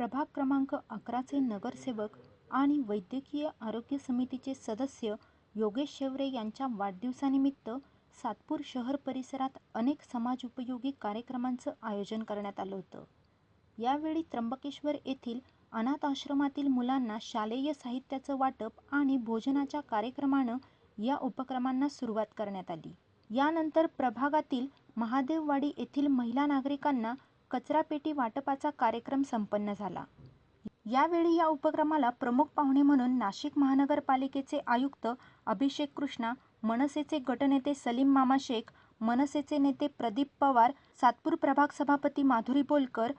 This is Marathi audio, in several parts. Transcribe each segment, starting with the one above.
प्रभाग क्रमांक अकराचे नगरसेवक आणि वैद्यकीय आरोग्य समितीचे सदस्य योगेश शेवरे यांच्या वाढदिवसानिमित्त सातपूर शहर परिसरात अनेक समाजोपयोगी कार्यक्रमांचं आयोजन करण्यात आलं होतं. यावेळी त्र्यंबकेश्वर येथील अनाथ आश्रमातील मुलांना शालेय साहित्याचं वाटप आणि भोजनाच्या कार्यक्रमानं या उपक्रमांना सुरुवात करण्यात आली. यानंतर प्रभागातील महादेववाडी येथील महिला नागरिकांना कचरापेटी वाटपाचा कार्यक्रम संपन्न झाला. यावेळी या उपक्रमाला प्रमुख पाहुणे म्हणून नाशिक महानगरपालिकेचे आयुक्त अभिषेक कृष्णा मनसेचे गटनेते सलीम मामा शेख मनसेचे नेते प्रदीप पवार सातपूर प्रभाग सभापती माधुरी बोलकर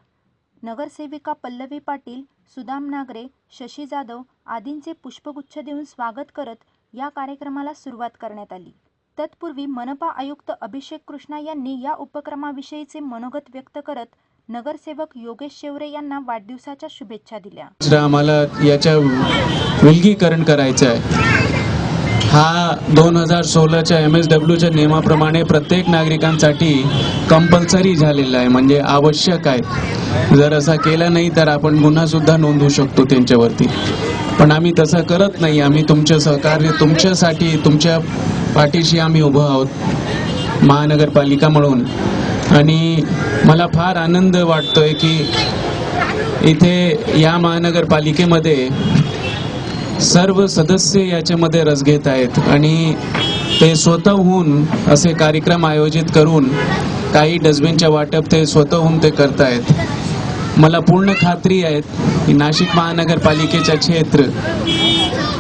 नगरसेविका पल्लवी पाटील सुदाम नागरे शशी जाधव आदींचे पुष्पगुच्छ देऊन स्वागत करत या कार्यक्रमाला सुरुवात करण्यात आली. तत्पूर्वी मनपा आयुक्त अभिषेक कृष्णा यांनी या उपक्रमाविषयीचे मनोगत व्यक्त करत नगरसेवक योगेश शेवरे यांना वाढदिवसाच्या शुभेच्छा दिल्या. आम्हाला याच्या विलगीकरण करायचं आहे. हा दोन हजार सोळाच्या एम एस डब्ल्यूच्या नियमाप्रमाणे प्रत्येक नागरिकांसाठी कंपल्सरी झालेला आहे म्हणजे आवश्यक आहे. जर असा केला नाही तर आपण गुन्हासुद्धा नोंदवू शकतो त्यांच्यावरती. पण आम्ही तसं करत नाही. आम्ही तुमचं सहकार्य तुमच्यासाठी तुमच्या पाठीशी आम्ही उभं आहोत महानगरपालिका म्हणून. आणि मला फार आनंद वाटतोय की इथे या महानगरपालिकेमध्ये सर्व सदस्य याच्यामध्ये रस घेत आहेत आणि ते स्वतःहून असे कार्यक्रम आयोजित करून काही डस्टबिनच्या वाटप ते स्वतःहून ते करतायत. मला पूर्ण खात्री आहे की नाशिक महानगरपालिकेच्या क्षेत्र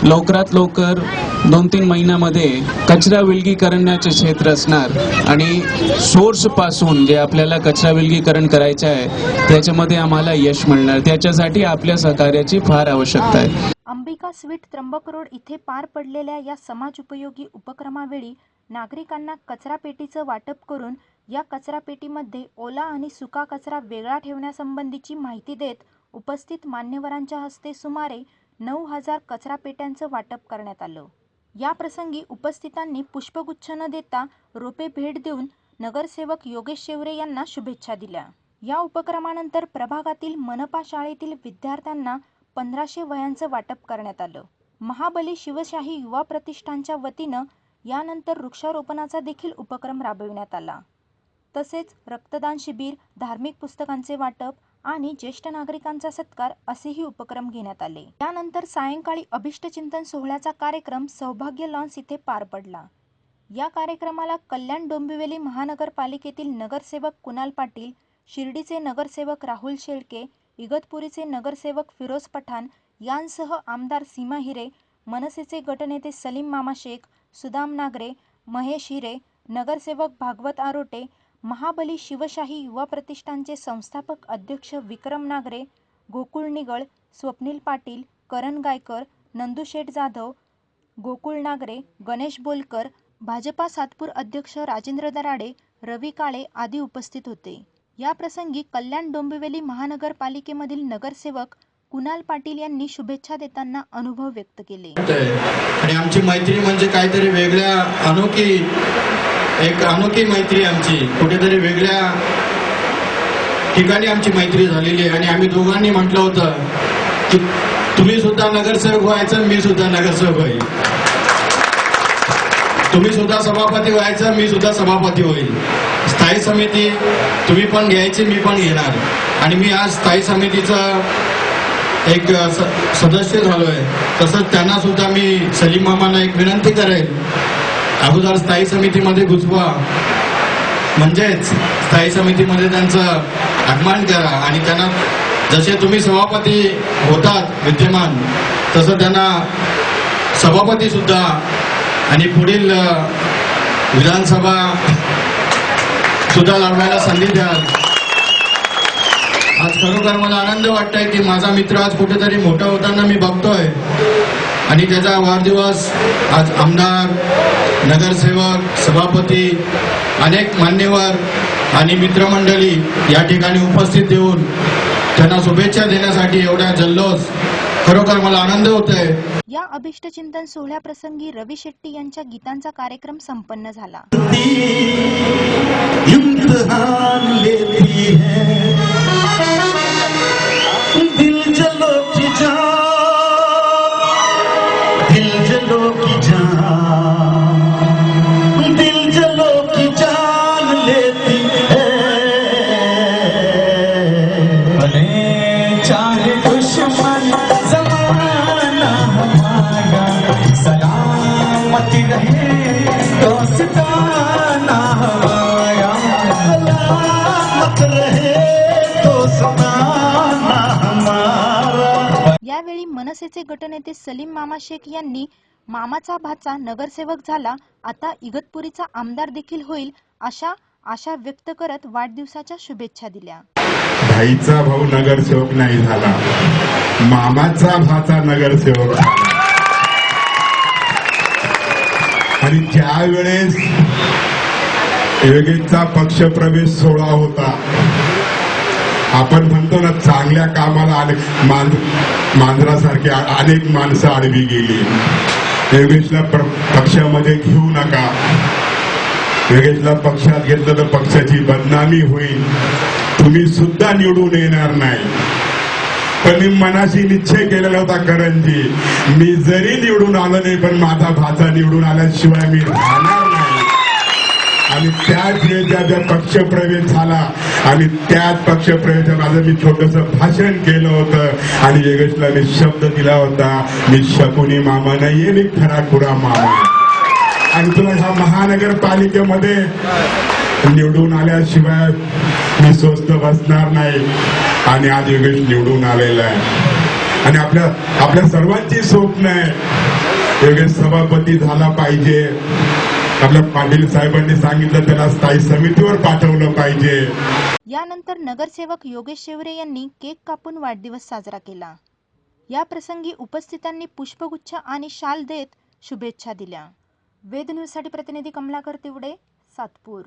लवकरात लवकर दोन तीन महिन्यामध्ये कचरा विलगीकरणाचे क्षेत्र असणार आणि सोर्सपासून जे आपल्याला कचरा विलगीकरण करायचं आहे त्याच्यामध्ये आम्हाला यश मिळणार. त्याच्यासाठी आपल्या सहकार्याची फार आवश्यकता आहे. अंबिका स्वीट त्र्यंबक रोड इथे पार पडलेल्या या समाज उपयोगी उपक्रमावेळी नागरिकांना कचरा पेटीचं वाटप करून या कचरा पेटीमध्ये ओला आणि सुका कचरा वेगळा ठेवण्यासंबंधीची माहिती देत उपस्थित मान्यवरांच्या हस्ते सुमारे नऊ हजार कचरा पेट्यांचं वाटप करण्यात आलं. या प्रसंगी उपस्थितांनी पुष्पगुच्छ न देता रोपे भेट देऊन नगरसेवक योगेश शेवरे यांना शुभेच्छा दिल्या. या उपक्रमानंतर प्रभागातील मनपा शाळेतील विद्यार्थ्यांना पंधराशे वयांचं वाटप करण्यात आलं. महाबली शिवशाही युवा प्रतिष्ठानच्या वतीनं यानंतर वृक्षारोपणाचा देखील उपक्रम राबविण्यात आला. तसेच रक्तदान शिबिर धार्मिक पुस्तकांचे वाटप आणि ज्येष्ठ नागरिकांचा सत्कार असेही उपक्रम घेण्यात आले. त्यानंतर सायंकाळी अभिष्टचिंतन सोहळ्याचा कार्यक्रम सौभाग्य लॉन्स इथे पार पडला. या कार्यक्रमाला कल्याण डोंबिवली महानगरपालिकेतील नगरसेवक कुणाल पाटील शिर्डीचे नगरसेवक राहुल शेळके इगतपुरीचे नगरसेवक फिरोज पठाण यांसह आमदार सीमा हिरे मनसेचे गटनेते सलीम मामा शेख सुदाम नागरे महेश हिरे नगरसेवक भागवत आरोटे महाबली शिवशाही युवा प्रतिष्ठानचे संस्थापक अध्यक्ष विक्रम नागरे गोकुळ निगळ स्वप्नील पाटील करण गायकर नंदुशेठ जाधव गोकुळ नागरे गणेश बोलकर भाजपा सातपूर अध्यक्ष राजेंद्र दराडे रवी काळे आदी उपस्थित होते. या प्रसंगी कल्याण डोंबिवली महानगरपालिकेमधील नगरसेवक कुणाल पाटील यांनी शुभेच्छा देताना अनुभव व्यक्त केले. आणि आमची मैत्री म्हणजे काहीतरी वेगळ्या अनोखी एक अनोखी मैत्री आमची कुठेतरी वेगळ्या ठिकाणी आमची मैत्री झालेली आहे. आणि आम्ही दोघांनी म्हटलं होतं की तुम्ही सुद्धा नगरसेवक व्हायचं मी सुद्धा नगरसेवक होईल. तुम्ही सुद्धा सभापती व्हायचं मी सुद्धा सभापती होईल. स्थायी समिती तुम्ही पण घ्यायची मी पण घेणार. आणि मी आज स्थायी समितीचं एक सदस्य सदस्य झालोय. तसंच त्यांना सुद्धा मी सलीम मामांना एक विनंती करेल अगोदर स्थायी समितीमध्ये घुसवा म्हणजेच स्थायी समितीमध्ये त्यांचं आगमन करा आणि त्यांना जसे तुम्ही सभापती होतात विद्यमान तसं त्यांना सभापती सुद्धा आणि पुढील विधानसभा सुद्धा लढवायला संधी द्याल. आज खरोखर मला आनंद वाटतोय की माझा मित्र आज कुठेतरी मोठा होताना मी बघतोय. आणि त्याचा वाढदिवस आज आमदार नगरसेवक सभापती अनेक मान्यवर आणि मित्रमंडळी या ठिकाणी उपस्थित देऊन त्यांना शुभेच्छा देण्यासाठी एवढा जल्लोष खरोखर मला आनंद होतोय. या अभिष्टचिंतन सोहळ्याप्रसंगी रवी शेट्टी यांच्या गीतांचा कार्यक्रम संपन्न झाला. मनसेचे गटनेते सलीम मामा शेख यांनी मामाचा भाचा नगरसेवक झाला आता इगतपुरीचा आमदार देखील होईल अशा आशा व्यक्त करत वाढदिवसाच्या शुभेच्छा दिल्या. भाईचा भाऊ नगरसेवक नाही झाला. मामाचा भाचा नगरसेवक झाला. आणि ज्या वेळेस योगेशचा पक्षप्रवेश सोहळा होता आपण म्हणतो ना चांगल्या कामाला अनेक मान मांजरासारखी अनेक माणसं आडवी गेली. योगेशला पक्षामध्ये घेऊ नका. योगेशला पक्षात घेतलं तर पक्षाची बदनामी होईल. तुम्ही सुद्धा निवडून येणार नाही. पण मी मनाशी निश्चय केलेला होता करंजी मी जरी निवडून आलो नाही पण माझा भाचा निवडून आल्याशिवाय मी राहणार आणि त्याच वेळेचा पक्षप्रवेश झाला आणि त्याच पक्षप्रवेशात माझं मी छोटस भाषण केलं होतं आणि योगेशला मी शब्द दिला होता मी शकुनी मामा नाहीये मी खरा खुरा मामा. आणि तुला ह्या महानगरपालिकेमध्ये निवडून आल्याशिवाय मी स्वस्त बसणार नाही. आणि आज योगेश निवडून आलेला आहे. आणि आपल्या आपल्या सर्वांची स्वप्न आहे. योगेश सभापती झाला पाहिजे. आपल्या पाटील साहेबांनी सांगितलं त्याला स्थायी समितीवर पाठवलं पाहिजे. यानंतर नगरसेवक योगेश शेवरे यांनी केक कापून वाढदिवस साजरा केला. या प्रसंगी उपस्थितांनी पुष्पगुच्छ आणि शाल देत शुभेच्छा दिल्या. वेद न्यूजसाठी प्रतिनिधी कमलाकर तिवडे सातपूर.